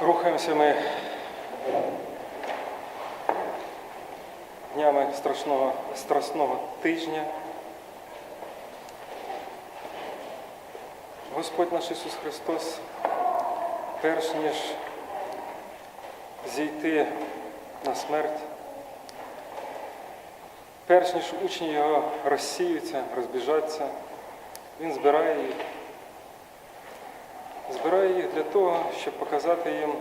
Рухаємося ми днями страшного, страсного тижня. Господь наш Ісус Христос, перш ніж зійти на смерть, перш ніж учні Його розсіються, розбіжаться, Він збирає їх. Збирає їх для того, щоб показати їм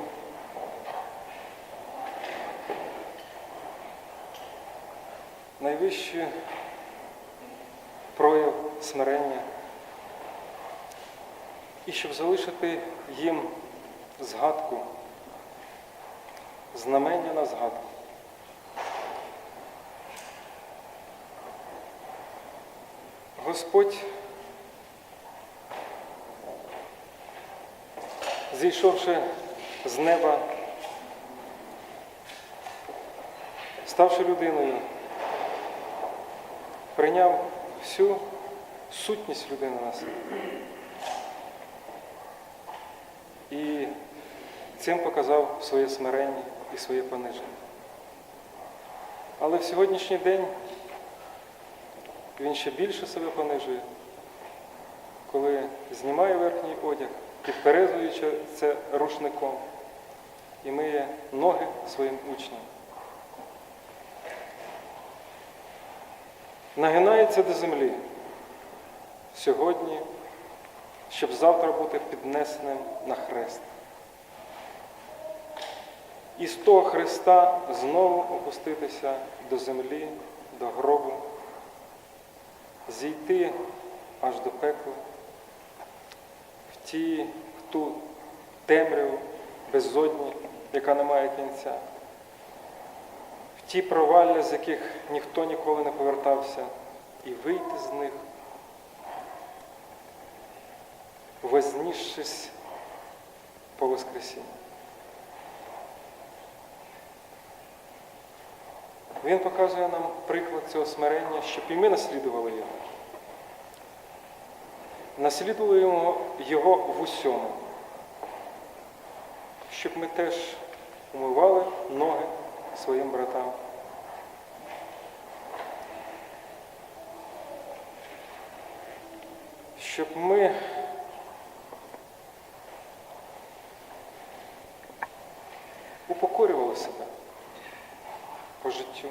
найвищий прояв смирення і щоб залишити їм згадку, знамення на згадку. Господь зійшовши з неба, ставши людиною, прийняв всю сутність людини на себе. І цим показав своє смирення і своє пониження. Але в сьогоднішній день він ще більше себе понижує, коли знімає верхній одяг, підперезуючи це рушником і миє ноги своїм учням. Нагинається до землі сьогодні, щоб завтра бути піднесеним на хрест. І з того Христа знову опуститися до землі, до гробу, зійти аж до пекла, ті, ту темряву безодні, яка не має кінця, в ті провалля, з яких ніхто ніколи не повертався, і вийти з них, вознісшись по Воскресінню. Він показує нам приклад цього смирення, щоб і ми наслідували його. Наслідували його в усьому, щоб ми теж умивали ноги своїм братам. Щоб ми упокорювали себе по життю,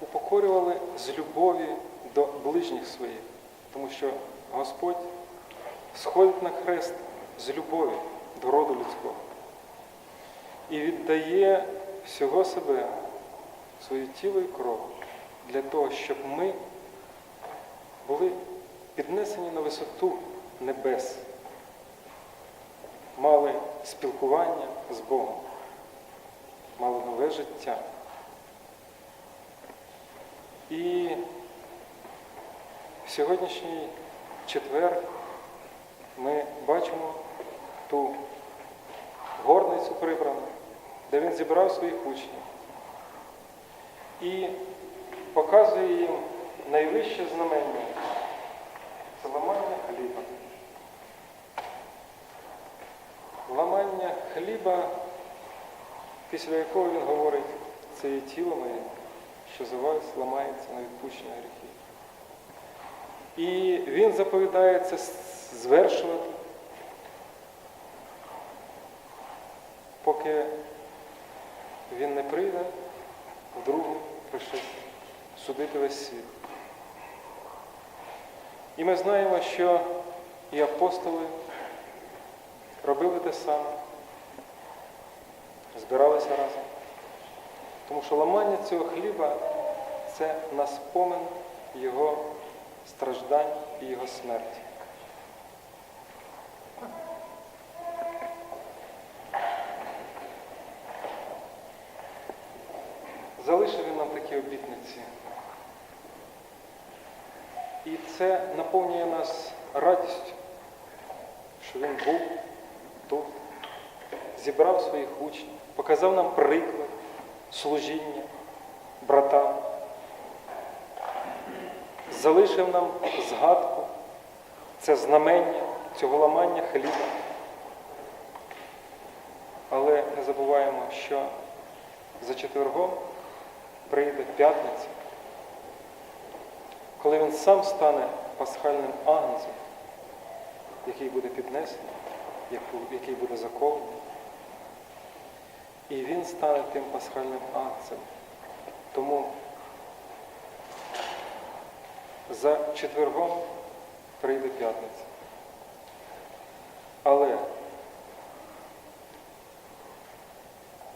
упокорювали з любові до ближніх своїх, тому що Господь сходить на хрест з любові до роду людського і віддає всього себе, своє тіло і кров для того, щоб ми були піднесені на висоту небес, мали спілкування з Богом мали нове життя. І сьогоднішній четвер ми бачимо ту горницю прибрану, де він зібрав своїх учнів і показує їм найвище знамення це ламання хліба. Ламання хліба після якого він говорить, це є тіло моє, що за вас ламається на відпущення гріхів. І він заповідає це звершувати, поки він не прийде в другу судити весь світ. І ми знаємо, що і апостоли робили те саме збиралися разом. Тому що ламання цього хліба це на спомин Його страждань і Його смерті. Залишив він нам такі обітниці. І це наповнює нас радістю, що він був тут, зібрав своїх учнів, показав нам приклад служіння братам, залишив нам згадку, це знамення цього ламання хліба. Але не забуваємо, що за четвергом прийде п'ятниця, коли він сам стане пасхальним агнцем, який буде піднесений, який буде закований. І він стане тим пасхальним агнцем. Тому за четвергом прийде п'ятниця. Але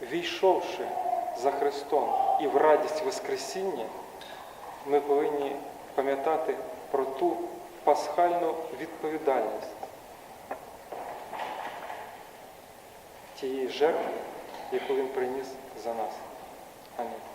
війшовши за Христом і в радість Воскресіння, ми повинні пам'ятати про ту пасхальну відповідальність тієї жертви, яку Він приніс за нас. Амінь.